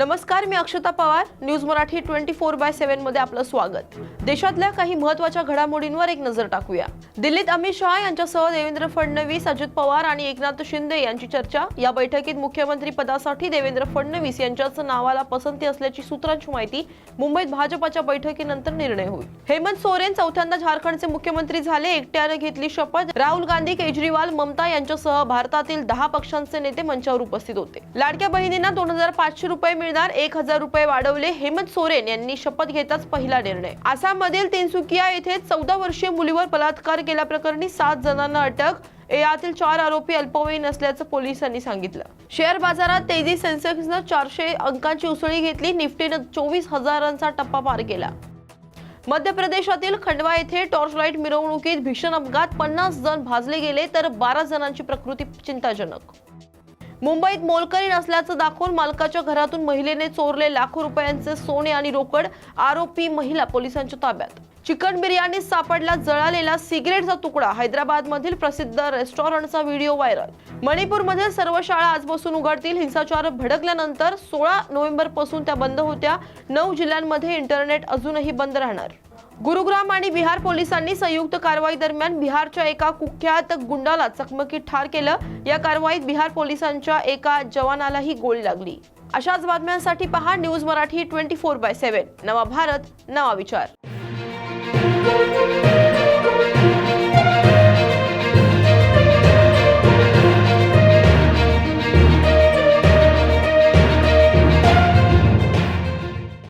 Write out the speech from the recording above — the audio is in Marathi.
नमस्कार मी Akshata Pawar. News Marathi twenty four by सेव्हनमध्ये आपलं स्वागत. देशातल्या काही महत्त्वाच्या घडामोडींवर एक नजर टाकूया. दिल्लीत अमित शहा यांच्यासह देवेंद्र फडणवीस अजित पवार आणि एकनाथ शिंदे यांची चर्चा. या बैठकीत मुख्यमंत्री पदासाठी देवेंद्र फडणवीस यांच्याच नावाला पसंती असल्याची सूत्रांची माहिती मुंबईत भाजपाच्या बैठकीनंतर निर्णय होईल. हेमंत सोरेन चौथ्यांदा झारखंडचे मुख्यमंत्री झाले. एकट्याने घेतली शपथ. राहुल गांधी केजरीवाल ममता यांच्यासह भारतातील दहा पक्षांचे नेते मंचावर उपस्थित होते. लाडक्या बहिणींना दोन हजार पाचशे रुपये मिळणार एक हजार रुपये वाढवले हेमंत सोरेन यांनी शपथ घेताच पहिला निर्णय. आसाममधील तिनसुकिया येथे चौदा वर्षीय मुलीवर बलात्कार केल्याप्रकरणी सात जणांना अटक. यातील चार आरोपी अल्पवयीन असल्याचं पोलिसांनी सांगितलं. शेअर बाजारात तेजी सेन्सेक्सनं चारशे अंकांची उसळी घेतली. निफ्टीनं चोवीस हजारांचा टप्पा पार केला. मध्य प्रदेशातील खंडवा येथे टॉर्च लाइट मिरवणुकीत भीषण अपघात. पन्नास जण भाजले गेले तर बारा जणांची प्रकृती चिंताजनक. मुंबईत मोलकरी नसल्याचं दाखवून मालकाच्या घरातून महिलेने चोरले लाखो रुपयांचे सोने आणि रोकड आरोपी महिला पोलिसांच्या ताब्यात. चिकन बिर्याणी सापडला जळालेला सिगरेटचा तुकडा हैदराबाद मधील प्रसिद्ध रेस्टॉरंटचा व्हिडिओ व्हायरल. मणिपूरमधील सर्व शाळा आजपासून उघडतील. हिंसाचार भडकल्यानंतर सोळा नोव्हेंबरपासून त्या बंद होत्या. नऊ जिल्ह्यांमध्ये इंटरनेट अजूनही बंद राहणार. गुरुग्राम आणि बिहार पोलिसांनी संयुक्त कारवाई दरम्यान बिहारच्या एका कुख्यात गुंडाला चकमकीत ठार केलं. या कारवाईत बिहार पोलिसांच्या एका जवानालाही गोळी लागली. अशाच बातम्यांसाठी पहा news Marathi twenty four by seven. नवा भारत नवा विचार.